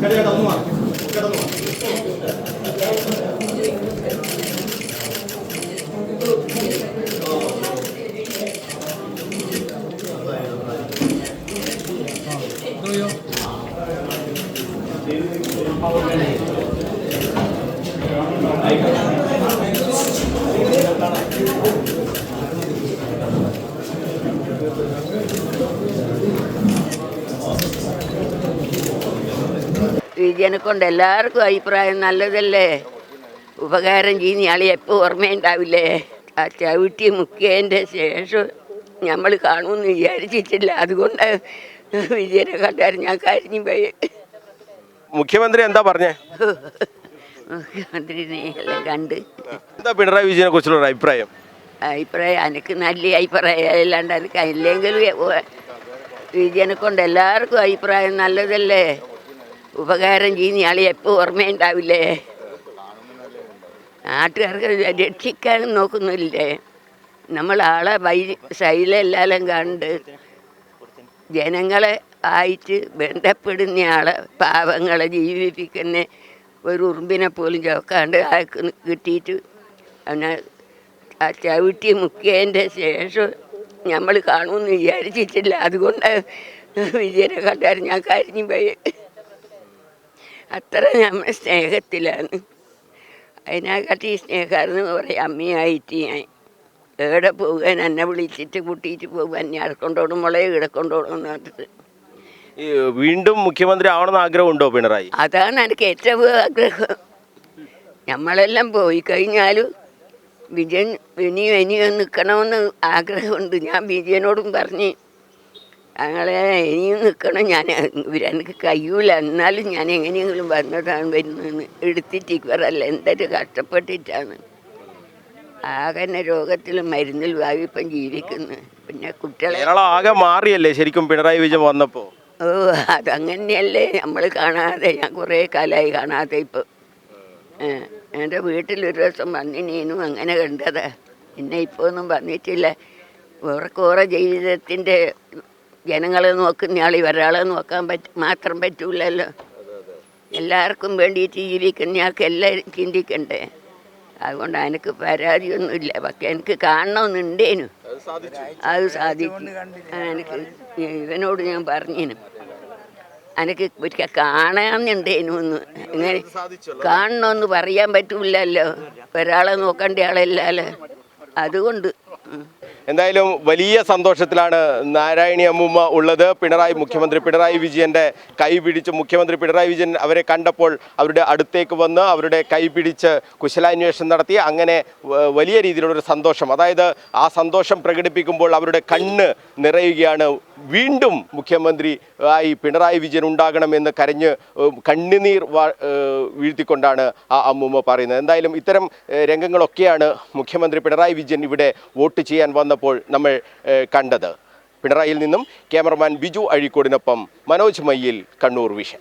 Kadang tak semua. Kadang semua. Thank you. കൊണ്ട് എല്ലാവർക്കും അഭിപ്രായം നല്ലതല്ലേ? ഉപകാരം ചെയ്യുന്ന ആളെ എപ്പോൾ ഓർമ്മയുണ്ടാവില്ലേ? ആ ചവിട്ടി മുക്കിയതിന്റെ ശേഷം നമ്മൾ കാണുമെന്ന് വിചാരിച്ചിട്ടില്ല. അതുകൊണ്ട് വിജയനെ കണ്ടാൽ ഞാൻ കരിഞ്ഞു പോയി. മുഖ്യമന്ത്രി എന്താ പറഞ്ഞേ? മുഖ്യമന്ത്രിനെ എല്ലാം കണ്ട്. എന്താ പിണറായി വിജയനെ കുറിച്ചുള്ള അഭിപ്രായം? അഭിപ്രായം എനിക്ക് നല്ല അഭിപ്രായം. അല്ലാണ്ട് എനിക്ക് അല്ലെങ്കിൽ വിജയനെ കൊണ്ട് എല്ലാവർക്കും അഭിപ്രായം നല്ലതല്ലേ? ഉപകാരം ചെയ്യുന്ന ആളെ എപ്പോൾ ഓർമ്മയുണ്ടാവില്ലേ? നാട്ടുകാർക്ക് രക്ഷിക്കാനും നോക്കുന്നില്ലേ? നമ്മൾ ആളെ വൈ ശൈലെല്ലാം കണ്ട് ജനങ്ങളെ ആയിട്ട് ബന്ധപ്പെടുന്ന ആളെ പാവങ്ങളെ ജീവിപ്പിക്കുന്ന ഒരു ഉറുമ്പിനെ പോലും ചോക്കാണ്ട് ആൾക്ക് കിട്ടിയിട്ട് അവനെ ആ ചവിട്ടി മുക്കിയതിന്റെ ശേഷം നമ്മൾ കാണുമെന്ന് വിചാരിച്ചിട്ടില്ല. അതുകൊണ്ട് വിജയനെ കണ്ടാൽ ഞാൻ കരിഞ്ഞു പോയി. അത്ര നമ്മൾ സ്നേഹത്തിലാണ്. അതിനെക്കാട്ടി സ്നേഹമായിരുന്നു പറയും അമ്മയായിട്ട് ഞാൻ എവിടെ പോകാൻ എന്നെ വിളിച്ചിട്ട് കൂട്ടിയിട്ട് പോകാൻ ഞാൻ കൊണ്ടോടും മുളയെ ഇവിടെ കൊണ്ടോടും എന്ന് പറഞ്ഞിട്ട് ഈ വീണ്ടും മുഖ്യമന്ത്രി ആവണമെന്ന് ആഗ്രഹമുണ്ടോ പിണറായി? അതാണ് എനിക്ക് ഏറ്റവും ആഗ്രഹം. നമ്മളെല്ലാം പോയി കഴിഞ്ഞാലും വിജയൻ ഇനിയും ഇനിയും നിൽക്കണമെന്ന് ആഗ്രഹമുണ്ട്. ഞാൻ വിജയനോടും പറഞ്ഞ് ഞങ്ങളെ ഇനിയും നിൽക്കണം ഞാൻ എനിക്ക് കഴിയൂല. എന്നാലും ഞാൻ എങ്ങനെയെങ്കിലും വന്നതാണ് വരുന്നതെന്ന് എടുത്തിട്ട് ഇവരല്ല എന്തൊരു കഷ്ടപ്പെട്ടിട്ടാണ്. ആകെ രോഗത്തിൽ മരുന്നിലും ആകെ ജീവിക്കുന്നു. പിന്നെ കുട്ടികളെ ആകെ മാറിയല്ലേ ശരിക്കും പിണറായി വിജയൻ വന്നപ്പോൾ ഓ അതങ്ങനെയല്ലേ. നമ്മൾ കാണാതെ ഞാൻ കുറേ കാലമായി കാണാതെ ഇപ്പം. എന്റെ വീട്ടിലൊരു ദിവസം വന്നിനീനും അങ്ങനെ കണ്ടതാ. പിന്നെ ഇപ്പോൾ ഒന്നും വന്നിട്ടില്ല. ഓർക്കോറെ ജീവിതത്തിന്റെ ജനങ്ങളെ നോക്കുന്ന ആൾ ഒരാളെ നോക്കാൻ പറ്റ മാത്രം പറ്റൂലല്ലോ. എല്ലാവർക്കും വേണ്ടിയിട്ട് ജീവിക്കുന്ന ആൾക്ക് എല്ലാവരും ചിന്തിക്കണ്ടേ. അതുകൊണ്ട് എനിക്ക് പരാതിയൊന്നുമില്ല. പക്ഷെ എനിക്ക് കാണണമെന്നുണ്ടേനു. അത് സാധിച്ചു എനിക്ക് ഇവനോട് ഞാൻ പറഞ്ഞേനു. എനിക്ക് ഒരിക്കൽ കാണാന്നുണ്ടേനു ഒന്ന് ഇങ്ങനെ കാണണമെന്ന് പറയാൻ പറ്റൂലല്ലോ. ഒരാളെ നോക്കേണ്ട ആളല്ലല്ലോ അതുകൊണ്ട്. എന്തായാലും വലിയ സന്തോഷത്തിലാണ് നാരായണി അമ്മൂമ്മ ഉള്ളത്. പിണറായി മുഖ്യമന്ത്രി പിണറായി വിജയന്റെ കൈ പിടിച്ച് മുഖ്യമന്ത്രി പിണറായി വിജയൻ അവരെ കണ്ടപ്പോൾ അവരുടെ അടുത്തേക്ക് വന്ന് അവരുടെ കൈ പിടിച്ച് കുശലാന്വേഷണം നടത്തി. അങ്ങനെ വലിയ രീതിയിലുള്ളൊരു സന്തോഷം. അതായത് ആ സന്തോഷം പ്രകടിപ്പിക്കുമ്പോൾ അവരുടെ കണ്ണ് നിറയുകയാണ്. വീണ്ടും മുഖ്യമന്ത്രി ആയി പിണറായി വിജയൻ ഉണ്ടാകണമെന്ന് കരഞ്ഞ് കണ്ണുനീർ വീഴ്ത്തിക്കൊണ്ടാണ് ആ അമ്മൂമ്മ പറയുന്നത്. എന്തായാലും ഇത്തരം രംഗങ്ങളൊക്കെയാണ് മുഖ്യമന്ത്രി പിണറായി വിജയൻ ഇവിടെ വോട്ട് ചെയ്യാൻ വന്നപ്പോൾ നമ്മൾ കണ്ടത്. പിണറായിയിൽ നിന്നും ക്യാമറമാൻ ബിജു അഴീക്കോടിനൊപ്പം മനോജ് മയ്യിൽ കണ്ണൂർ വിഷൻ.